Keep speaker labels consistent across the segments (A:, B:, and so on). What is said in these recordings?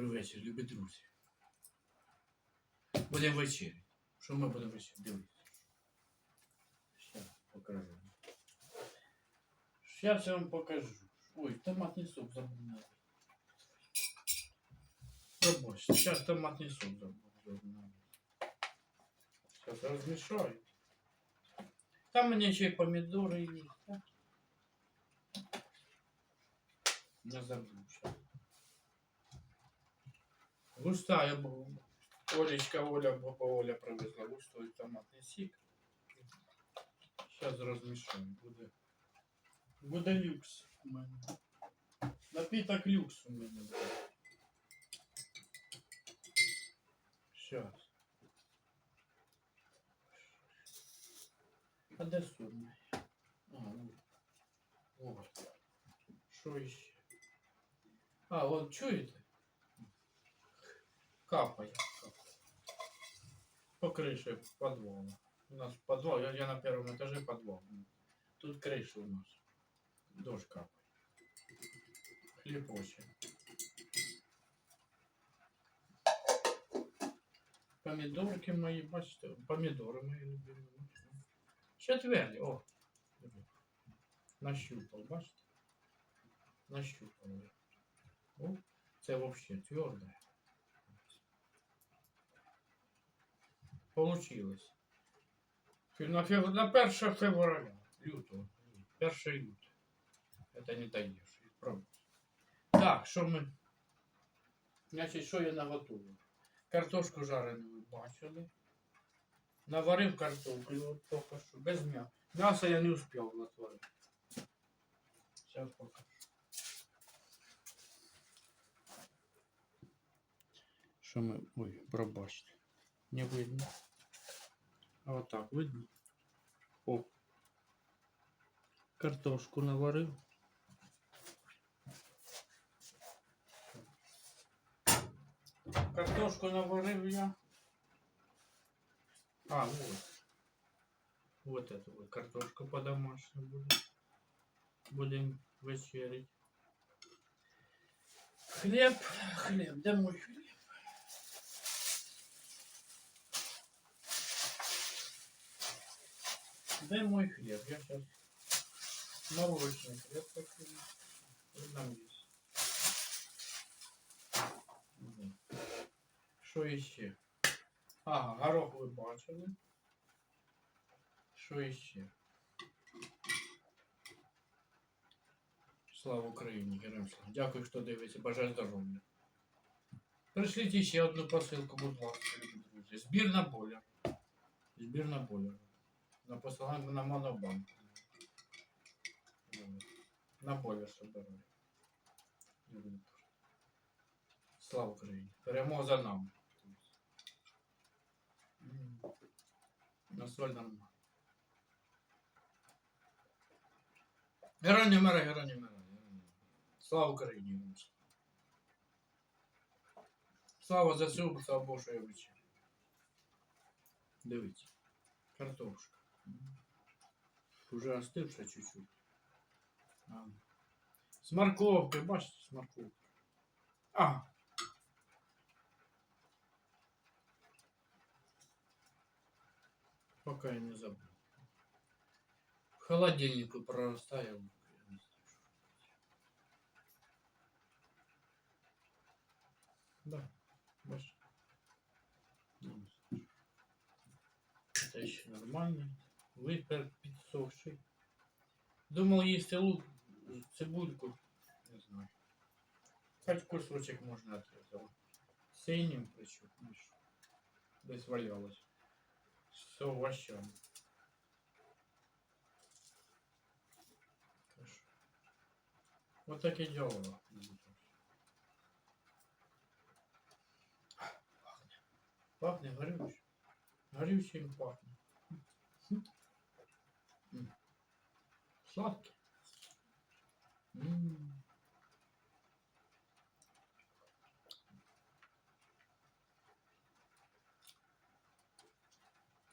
A: Добрий вечір, любі друзі. Будемо вечері. Що ми будемо вечері? Дивіться. Зараз покажу. Зараз я вам покажу. Ой, томатний сок забув налити. Пробачте, зараз томатний сок забув налити. Зараз розмішаю. Там у мене ще й помідори є. так? Не забув. щас. Густая була. Олечка Оля, баба Оля привезла густой томатний сік. Зараз розмішаю. Буде, буде люкс у мене. Напіток люкс у мене буде. Зараз. А де сумний? А, ну. О. Що іще? А, от чуєте? Капає. капає. По крыше подвала. У нас подвал, я, я на первом этаже подвал. Тут крыша у нас. Дождь капает. Хлебочек. Помидорки мои, бачите, помидоры мои любимые. Четверли, о. Нащупал, бачите? Нащупал. я. О, це вообще твердое. Получилось. На, фев... на 1 февраля. Лютого. 1 люта. Это не даешь. Так, що ми. Значить, що я наготував? Картошку жарену бачили. Наварив картоплю тільки що, без м'яса. М'ясо я не успів натворити. Зараз покажу. Що ми. Ой, пробачте. Не видно. Вот так видно. О. Картошку наварив. Картошку наварив я. А, вот. Вот это вот картошка по-домашнему будет. Будем вечерить. Хлеб, хлеб, де мой хлеб? Де мой хлеб? Я сейчас молочный хлеб покину. Там есть. Що іще? Ага, горох ви бачили. Що іще? Слава Україні, героям слава. Дякую, хто дивиться. Бажаю здоров'я. Пришліть ще одну посилку, будь ласка, друзі. Збір на боля. Збір на боля. На посилання на монобанк. На боля собираю. Слава Україні. Перемога за нами. На соль нам. Герой не мера, герой не мера. Слава Україні. Слава ЗСУ, слава Богу, що я. Дивіться. Картошка. Уже остывшая чуть-чуть. А. С морковкой, бачите, с морковкой. А. Пока я не забыл. В холодильнику прорастаю. Да, бачите. Ну, Это еще нормально. Випер підсохший. Думав їсти лук, цибульку. Не знаю. Хоч кусочек можна отрезати. Синім причем. ну Десь валялось. Так що, Вот так і діло. Пахне. Пахне горючим. Горючим пахне. М. Сладкий. М.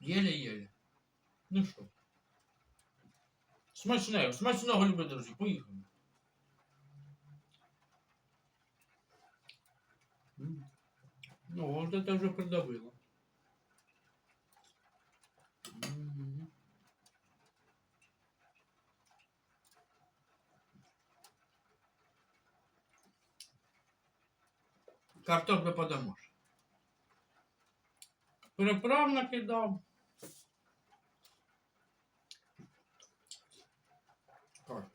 A: Єле-єле. Ну що? Смачного, смачного, любі друзі, поїхали. Ну, вот это уже придавило. Картоплю подомож. Приправ накидав. Так.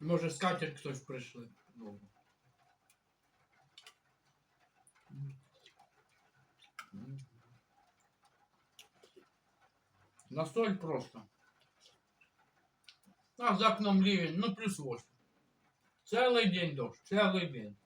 A: Може, скатерть хтось прийшли. На соль просто. А за окном ливень, ну плюс 8. Целый день дождь, целый день.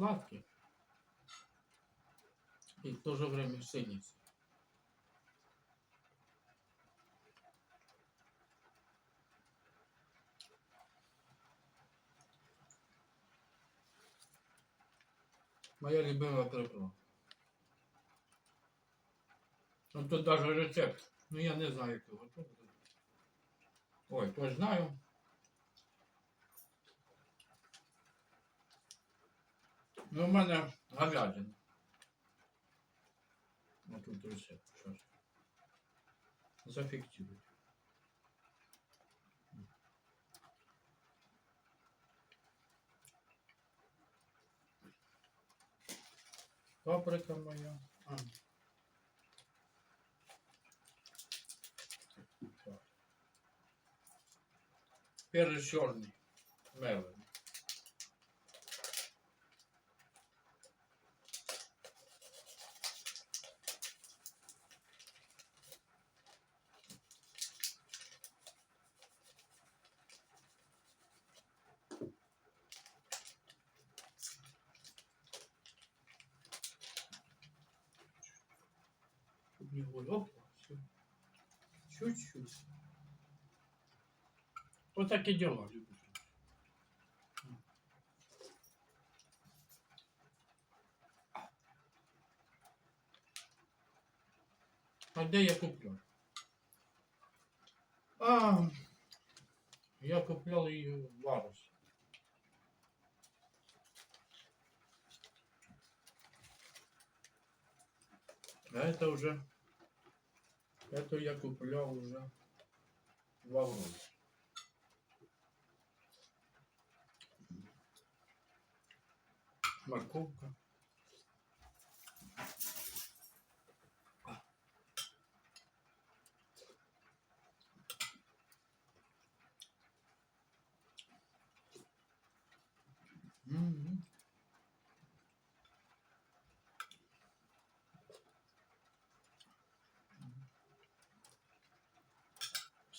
A: Сладкий. И в то же время синий. Моя любимая приправа. Ну тут даже рецепт. Ну я не знаю, як його. Ой, то знаю. Ну, у мене говядина. Ну тут рецепт. Зафіксую. Паприка моя. А. Так. Перец чорний. Мелений. Чтоб не было. Опа. Чуть-чуть. Вот так и дела, любят. А де я куплял? А, я куплял ее в Ларус. А это уже, это я куплял уже в Авроре. Морковка.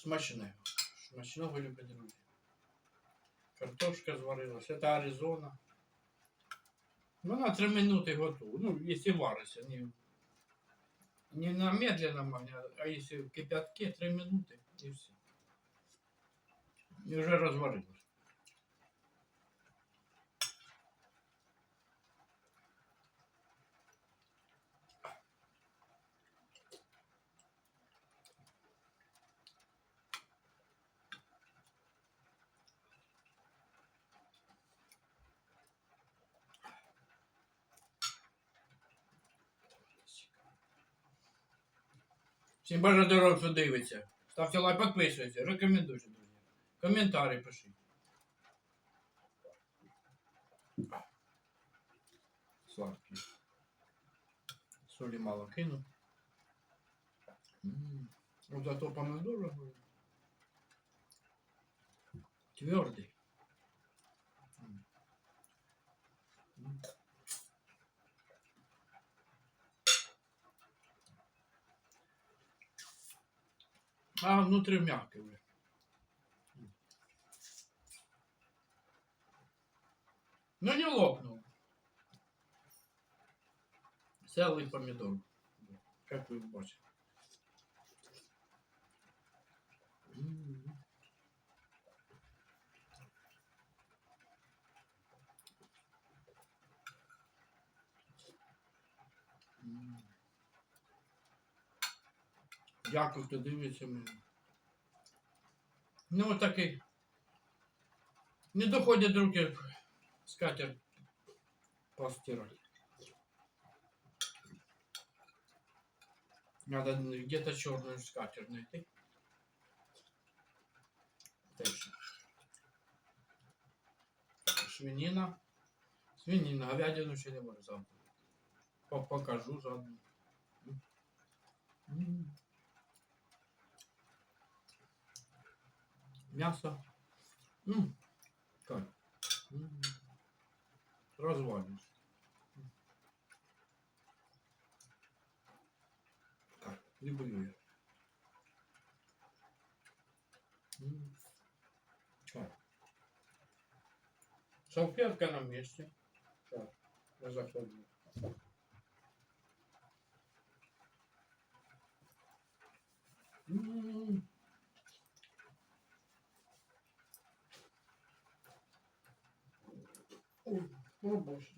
A: Смачне. Смачного, любі друзі. Картошка зварилась. Это Аризона. Ну, на 3 минуты готово. Ну, если варится. Не, не на медленном огне, а если в кипятке 3 минуты и все. И уже разварилось. Всім бажаю здоров'я, хто дивиться. Ставте лайк, підписуйтесь, рекомендуйте, друзі. Коментарі пишіть. Сладкий. Солі мало кину. М, Вот зато помидори твердий. М. М. А внутри мягкий уже. Ну не лопнул. Целый помидор. Как вы бачите. Дякую, хто дивиться мене. Ну, такий. Не доходять руки скатерть постирать. Надо где-то черную скатерть найти. Точно. Свинина. Свинина, говядину ще не можу завтра. Покажу заодно. Мясо. М. Как? М. Развалишь. Так, люблю я. М. Так. Салфетка на месте. Так, я заходлю. М. Ой, пробачте.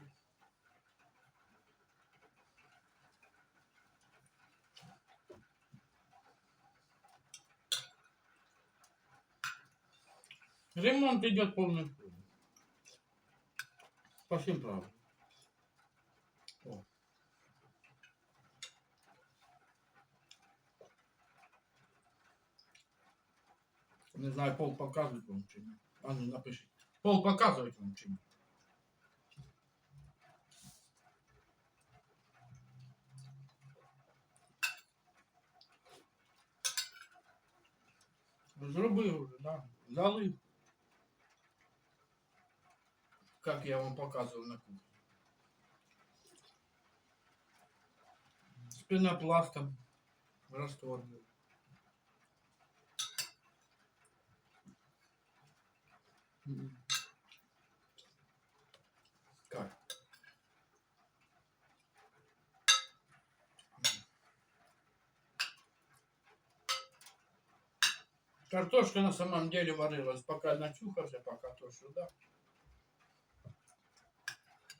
A: Ремонт идет полным ходом. По всем правилам. О. Не знаю, пол показывать вам чи ні. А ну напишіть. Пол показывать вам чи ні. Зробив вже, да. Залив. Как я вам показывал на кухне. С пенопластом был. М. Как? Картошка на самом деле варилась, пока начухался, пока то сюда.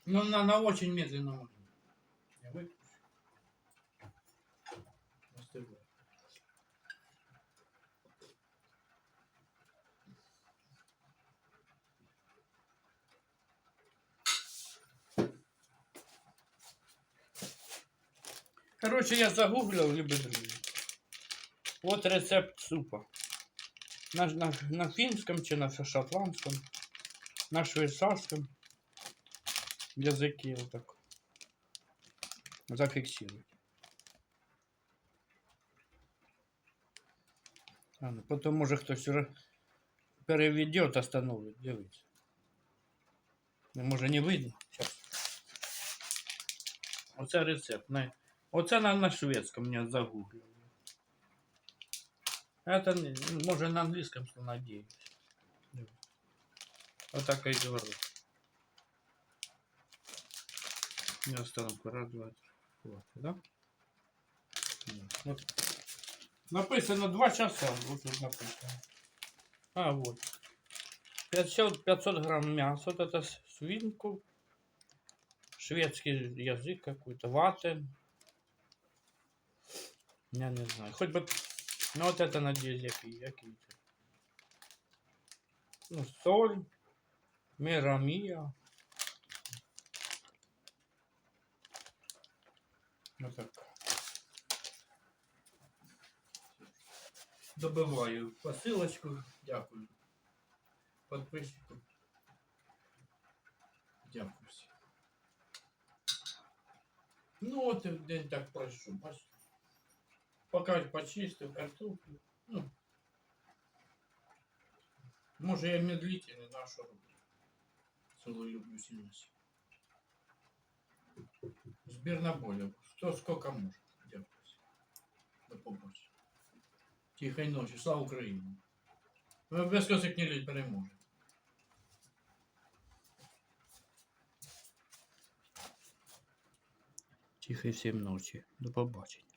A: Но она на очень медленном. Остывает. Короче, я загуглил, либо. Вот рецепт супа. На, на, на финском, чи на шотландском, на швейцарском языке вот так зафиксировать. А, ну, потом може хтось ре- переведет, остановить. Дивіться. Ну, може не видно. Сейчас. Оце рецепт. Оце на, на шведском я загуглил. Это не- може на английском, что надеюсь. Вот так и говорю. Я остановку. Раз, два, три. Вот, да? Вот. Написано 2 часа. Вот тут написано. А, вот. 500, 500 грамм мяса. Вот это свинку. Шведский язык какой-то. Ваты. Я не знаю. Хоть бы... Ну вот это, надеюсь, який, який це. Ну, соль. Мирамия. Вот так. Добиваю посилочку. Дякую. Подписчику. Дякую всім. Ну от день так пройшов. Пока почистив картоплю. Ну, может я медлительный да, що. Целую люблю сильно. Збір наболів. Хто скільки може. Дякую. До побачення. Тихої ночі. Слава Украине. Вы без косик не людь переможе. Тихой всем ночи, До побачення.